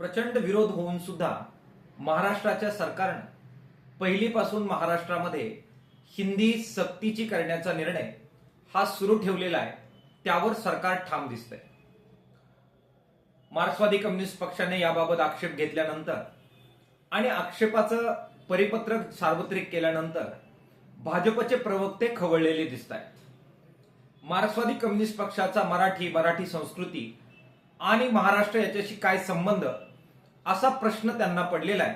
प्रचंड विरोध होऊन सुद्धा महाराष्ट्राच्या सरकारनं पहिलीपासून महाराष्ट्रामध्ये हिंदी सक्तीची करण्याचा निर्णय हा सुरू ठेवलेला आहे. त्यावर सरकार ठाम दिसतंय. मार्क्सवादी कम्युनिस्ट पक्षाने याबाबत आक्षेप घेतल्यानंतर आणि आक्षेपाचं परिपत्रक सार्वत्रिक केल्यानंतर भाजपचे प्रवक्ते खवळलेले दिसत आहेत मार्क्सवादी कम्युनिस्ट पक्षाचा मराठी मराठी संस्कृती आणि महाराष्ट्र याच्याशी काय संबंध असा प्रश्न त्यांना पडलेला आहे.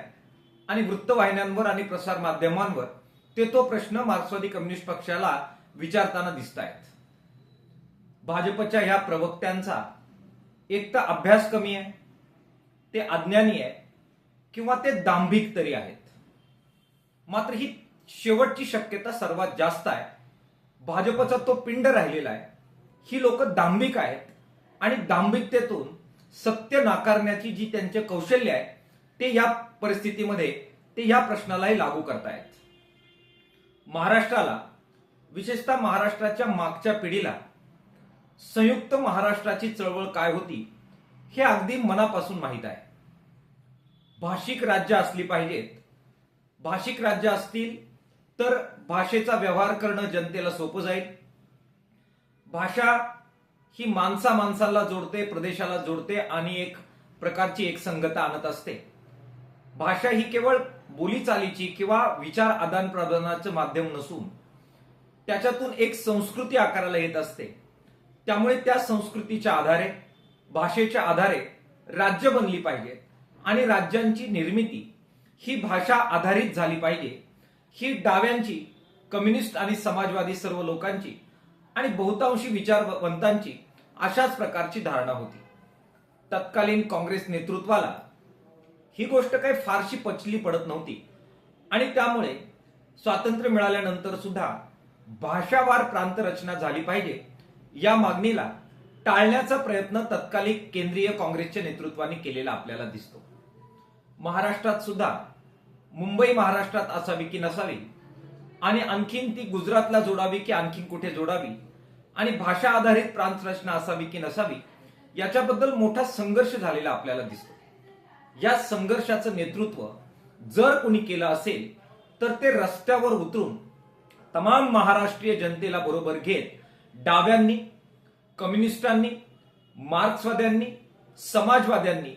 आणि वृत्तवाहिन्यांवर आणि प्रसार माध्यमांवर ते तो प्रश्न मार्क्सवादी कम्युनिस्ट पक्षाला विचारताना दिसत आहेत भाजपच्या ह्या प्रवक्त्यांचा एक तर अभ्यास कमी आहे ते अज्ञानी आहे किंवा ते दांभिक तरी आहेत. मात्र ही शेवटची शक्यता सर्वात जास्त आहे. भाजपचा तो पिंड राहिलेला आहे. ही लोक दांभिक आहेत. आणि दांभिकतेतून सत्य नाकारण्याची जी त्यांचे कौशल्य आहे ते या परिस्थितीमध्ये ते या प्रश्नालाही लागू करतायत. महाराष्ट्राला विशेषतः महाराष्ट्राच्या मागच्या पिढीला संयुक्त महाराष्ट्राची चळवळ काय होती हे अगदी मनापासून माहीत आहे. भाषिक राज्य असली पाहिजेत. भाषिक राज्य असतील तर भाषेचा व्यवहार करणं जनतेला सोपं जाईल. भाषा ही माणसा माणसाला जोडते प्रदेशाला जोडते आणि एक प्रकारची एक संगता आणत असते. भाषा ही केवळ बोलीचालीची किंवा विचार आदान प्रदानाचं माध्यम नसून त्याच्यातून एक संस्कृती आकाराला येत असते. त्यामुळे त्या संस्कृतीच्या आधारे भाषेच्या आधारे राज्य बनली पाहिजे आणि राज्यांची निर्मिती ही भाषा आधारित झाली पाहिजे. ही डाव्यांची कम्युनिस्ट आणि समाजवादी सर्व लोकांची आणि बहुतांशी विचारवंतांची अशाच प्रकारची धारणा होती. तत्कालीन काँग्रेस नेतृत्वाला ही गोष्ट काही फारशी पचली पडत नव्हती. आणि त्यामुळे स्वातंत्र्य मिळाल्यानंतर सुद्धा भाषावार प्रांत रचना झाली पाहिजे या मागणीला टाळण्याचा प्रयत्न तत्कालीन केंद्रीय काँग्रेसच्या नेतृत्वाने केलेला आपल्याला दिसतो. महाराष्ट्रात सुद्धा मुंबई महाराष्ट्रात असावी की नसावी आणि आणखीन ती गुजरातला जोडावी की आणखीन कुठे जोडावी आणि भाषा आधारित प्रांत रचना असावी की नसावी याच्याबद्दल मोठा संघर्ष झालेला आपल्याला दिसतो. या संघर्षाचं नेतृत्व जर कोणी केलं असेल तर ते रस्त्यावर उतरून तमाम महाराष्ट्रीय जनतेला बरोबर घेत डाव्यांनी कम्युनिस्टांनी मार्क्सवाद्यांनी समाजवाद्यांनी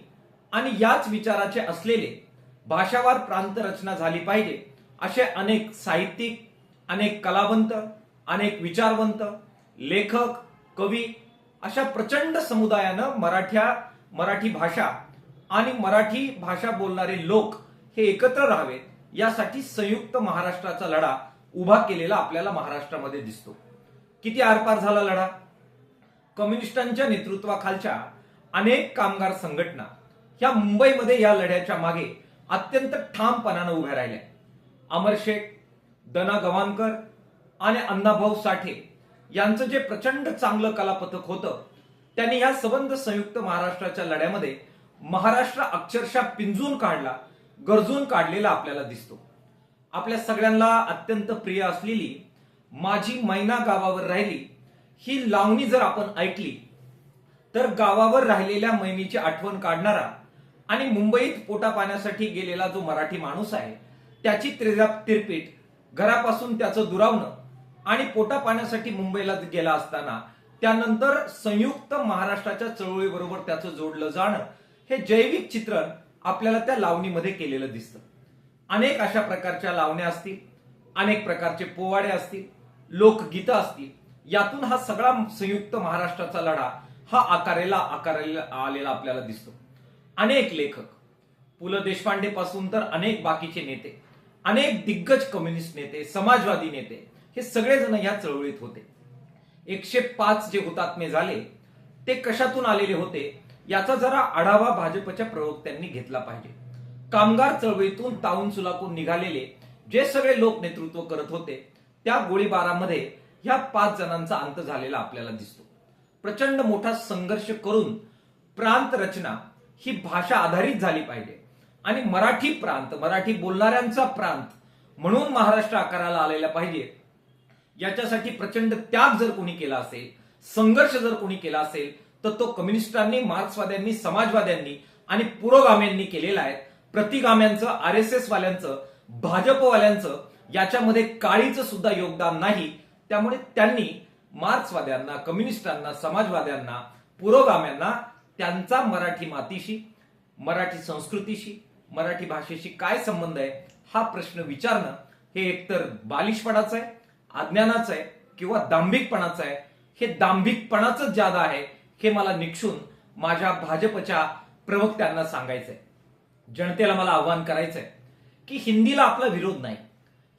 आणि याच विचाराचे असलेले भाषावार प्रांत रचना झाली पाहिजे असे अनेक साहित्यिक अनेक कलावंत अनेक विचारवंत लेखक कवी अशा प्रचंड समुदायानं मराठ्या मराठी भाषा आणि मराठी भाषा बोलणारे लोक हे एकत्र राहावेत यासाठी संयुक्त महाराष्ट्राचा लढा उभा केलेला आपल्याला महाराष्ट्रामध्ये दिसतो. किती आरपार झाला लढा? कम्युनिस्टांच्या नेतृत्वाखालच्या अनेक कामगार संघटना ह्या मुंबईमध्ये या लढ्याच्या मागे अत्यंत ठामपणानं उभ्या राहिल्या. अमर शेख दना गवानकर आणि अण्णाभाऊ साठे यांचं जे प्रचंड चांगलं कलापथक होतं त्यांनी या सबंध संयुक्त महाराष्ट्राच्या लढ्यामध्ये महाराष्ट्र अक्षरशः पिंजून काढला गरजून काढलेला आपल्याला दिसतो. आपल्या सगळ्यांना अत्यंत प्रिय असलेली माझी मैना गावावर राहिली ही लावणी जर आपण ऐकली तर गावावर राहिलेल्या मैनीची आठवण काढणारा आणि मुंबईत पोटा पाण्यासाठी गेलेला जो मराठी माणूस आहे त्याची त्रिजा तिरपीट घरापासून त्याचं दुरावणं आणि पोटा पाण्यासाठी मुंबईला गेला असताना त्यानंतर संयुक्त महाराष्ट्राच्या चळवळीबरोबर त्याचं जोडलं जाणं हे जैविक चित्रण आपल्याला त्या लावणीमध्ये केलेलं दिसतं. अनेक अशा प्रकारच्या लावण्या असतील अनेक प्रकारचे पोवाडे असतील लोकगीतं असतील. यातून हा सगळा संयुक्त महाराष्ट्राचा लढा हा आकारेला आकारेला आलेला आपल्याला दिसतो. अनेक लेखक पु ल देशपांडे पासून तर अनेक बाकीचे नेते अनेक दिग्गज कम्युनिस्ट नेते समाजवादी नेते हे सगळेजण या चळवळीत होते. एकशे पाच जे हुतात्मे झाले ते कशातून आलेले होते याचा जरा आढावा भाजपच्या प्रवक्त्यांनी घेतला पाहिजे. कामगार चळवळीतून ताऊन सुलाकून निघालेले जे सगळे लोक नेतृत्व करत होते त्या गोळीबारामध्ये ह्या पाच जणांचा अंत झालेला आपल्याला दिसतो. प्रचंड मोठा संघर्ष करून प्रांत रचना ही भाषा आधारित झाली पाहिजे. आणि मराठी प्रांत मराठी बोलणाऱ्यांचा प्रांत म्हणून महाराष्ट्र आकाराला आलेला पाहिजे. याच्यासाठी प्रचंड त्याग जर कोणी केला असेल संघर्ष जर कोणी केला असेल तर तो कम्युनिस्टांनी मार्क्सवाद्यांनी समाजवाद्यांनी आणि पुरोगाम्यांनी केलेला आहे. प्रतिगाम्यांचं आर एस एस वाल्यांचं भाजपवाल्यांचं याच्यामध्ये काळीचं सुद्धा योगदान नाही. त्यामुळे त्यांनी मार्क्सवाद्यांना कम्युनिस्टांना समाजवाद्यांना पुरोगाम्यांना त्यांचा मराठी मातीशी मराठी संस्कृतीशी मराठी भाषेशी काय संबंध आहे हा प्रश्न विचारणं हे एकतर बालिशपणाचं आहे. अज्ञानाचं आहे किंवा दांभिकपणाचं आहे हे दांभिकपणाच ज्यादा आहे हे मला निक्षून माझ्या भाजपच्या प्रवक्त्यांना सांगायचंय. जनतेला मला आव्हान करायचंय की हिंदीला आपला विरोध नाही.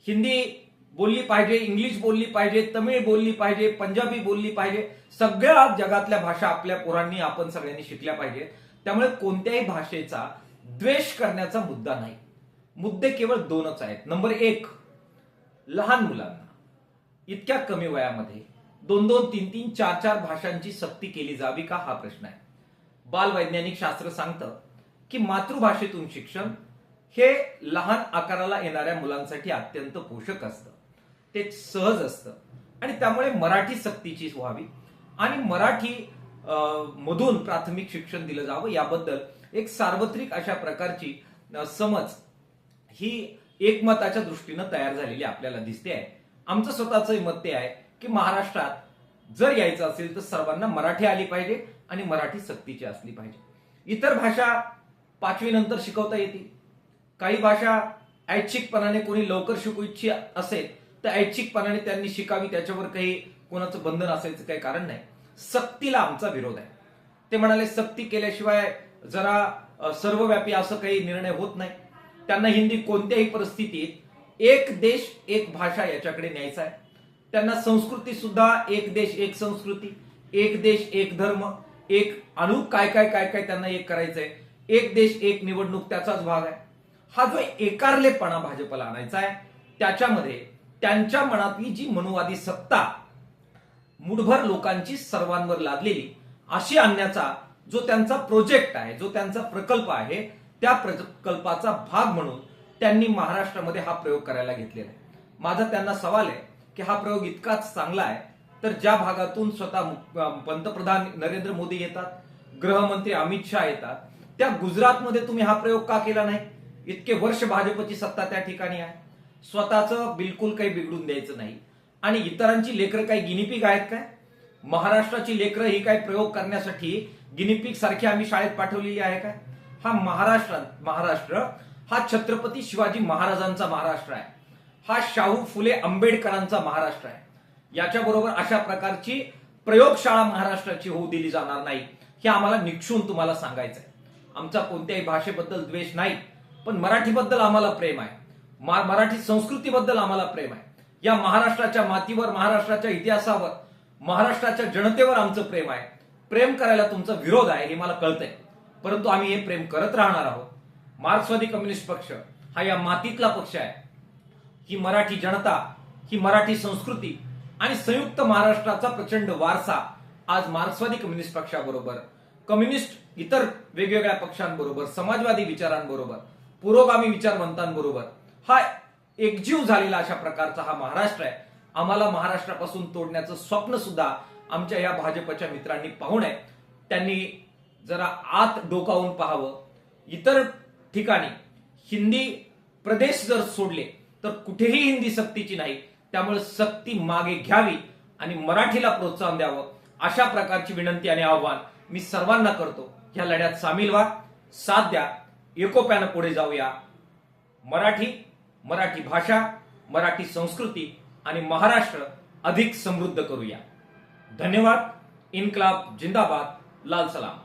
हिंदी बोलली पाहिजे इंग्लिश बोलली पाहिजे तमिळ बोलली पाहिजे पंजाबी बोलली पाहिजे सगळ्या जगातल्या भाषा आपल्या पोरांनी आपण सगळ्यांनी शिकल्या पाहिजेत. त्यामुळे कोणत्याही भाषेचा द्वेष करण्याचा मुद्दा नाही. मुद्दे केवळ दोनच आहेत. नंबर एक लहान मुलांना. इतक्या कमी वयामध्ये दोन दोन तीन तीन चार चार भाषांची सक्ती केली जावी का हा प्रश्न आहे. बालवैज्ञानिक शास्त्र सांगतं की मातृभाषेतून शिक्षण हे लहान आकाराला येणाऱ्या मुलांसाठी अत्यंत पोषक असतं. ते सहज असतं. आणि त्यामुळे मराठी सक्तीची व्हावी आणि मराठी अं, मधून प्राथमिक शिक्षण दिलं जावं याबद्दल एक सार्वत्रिक अशा प्रकारची समज ही एकमताच्या दृष्टीनं तयार झालेली आपल्याला दिसते आहे. आमचं स्वतःचं मत ते आहे की महाराष्ट्रात जर यायचं असेल तर सर्वांना मराठी आली पाहिजे आणि मराठी सक्तीची असली पाहिजे. इतर भाषा पाचवी नंतर शिकवता येतील. काही भाषा ऐच्छिकपणाने कोणी लवकर शिकू इच्छित असेल तर ऐच्छिकपणाने त्यांनी शिकावी त्याच्यावर काही कोणाचं बंधन असायचं काही कारण नाही. सक्तीला आमचा विरोध आहे. ते म्हणाले सक्ती केल्याशिवाय जरा सर्वव्यापी असं काही निर्णय होत नाही. त्यांना हिंदी कोणत्याही परिस्थितीत एक देश एक भाषा याच्याकडे न्यायचा आहे. त्यांना संस्कृती सुद्धा एक देश एक संस्कृती एक देश एक धर्म एक अणु काय काय काय काय त्यांना एक करायचंय. एक देश एक निवडणूक त्याचाच भाग आहे. हा जो एकारलेपणा भाजपला आणायचा आहे त्याच्यामध्ये त्यांच्या मनातली जी मनुवादी सत्ता मुठभर लोकांची सर्वांवर लादलेली अशी आणण्याचा जो त्यांचा प्रोजेक्ट आहे जो त्यांचा प्रकल्प आहे त्या प्रकल्पाचा भाग म्हणून त्यांनी महाराष्ट्रामध्ये हा प्रयोग करायला घेतलेला आहे. माझा त्यांना सवाल आहे की हा प्रयोग इतकाच चांगला आहे तर ज्या भागातून स्वतः पंतप्रधान नरेंद्र मोदी येतात गृहमंत्री अमित शहा येतात त्या गुजरातमध्ये तुम्ही हा प्रयोग का केला नाही? इतके वर्ष भाजपची सत्ता त्या ठिकाणी आहे. स्वतःचं बिलकुल काही बिघडून द्यायचं नाही. आणि इतरांची लेकरं काही गिनिपिक आहेत काय? महाराष्ट्राची लेकरं ही काही प्रयोग करण्यासाठी गिनिपिक सारखी आम्ही शाळेत पाठवलेली आहे काय? हा महाराष्ट्र महाराष्ट्र हा छत्रपती शिवाजी महाराजांचा महाराष्ट्र आहे. हा शाहू फुले आंबेडकरांचा महाराष्ट्र आहे. याच्याबरोबर अशा प्रकारची प्रयोगशाळा महाराष्ट्राची होऊ दिली जाणार नाही हे आम्हाला निक्षून तुम्हाला सांगायचं आहे आमचा कोणत्याही भाषेबद्दल द्वेष नाही पण मराठीबद्दल आम्हाला प्रेम आहे. मा- मराठी संस्कृतीबद्दल आम्हाला प्रेम आहे. या महाराष्ट्राच्या मातीवर महाराष्ट्राच्या इतिहासावर महाराष्ट्राच्या जनतेवर आमचं प्रेम आहे. प्रेम करायला तुमचा विरोध आहे हे मला कळतंय. परंतु आम्ही हे प्रेम करत राहणार आहोत. मार्क्सवादी कम्युनिस्ट पक्ष हा या मातीतला पक्ष आहे. ही मराठी जनता ही मराठी संस्कृती आणि संयुक्त महाराष्ट्राचा प्रचंड वारसा आज मार्क्सवादी कम्युनिस्ट पक्षाबरोबर कम्युनिस्ट इतर वेगवेगळ्या पक्षांबरोबर समाजवादी विचारांबरोबर पुरोगामी विचारवंतांबरोबर हा एकजीव झालेला अशा प्रकारचा हा महाराष्ट्र आहे. आम्हाला महाराष्ट्रापासून तोडण्याचं स्वप्न सुद्धा आमच्या या भाजपच्या मित्रांनी पाहू नये. त्यांनी जरा आत डोकावून पाहावं. इतर ठिकाणी हिंदी प्रदेश जर सोडले तर कुठेही हिंदी सक्तीची नाही. त्यामुळे सक्ती मागे घ्यावी आणि मराठीला प्रोत्साहन द्यावं अशा प्रकारची विनंती आणि आव्हान मी सर्वांना करतो. या लढ्यात सामील व्हा साथ द्या एकोप्यानं पुढे जाऊया. मराठी मराठी भाषा मराठी संस्कृती आणि महाराष्ट्र अधिक समृद्ध करूया. धन्यवाद. इन्कलाब जिंदाबाद. लाल सलाम.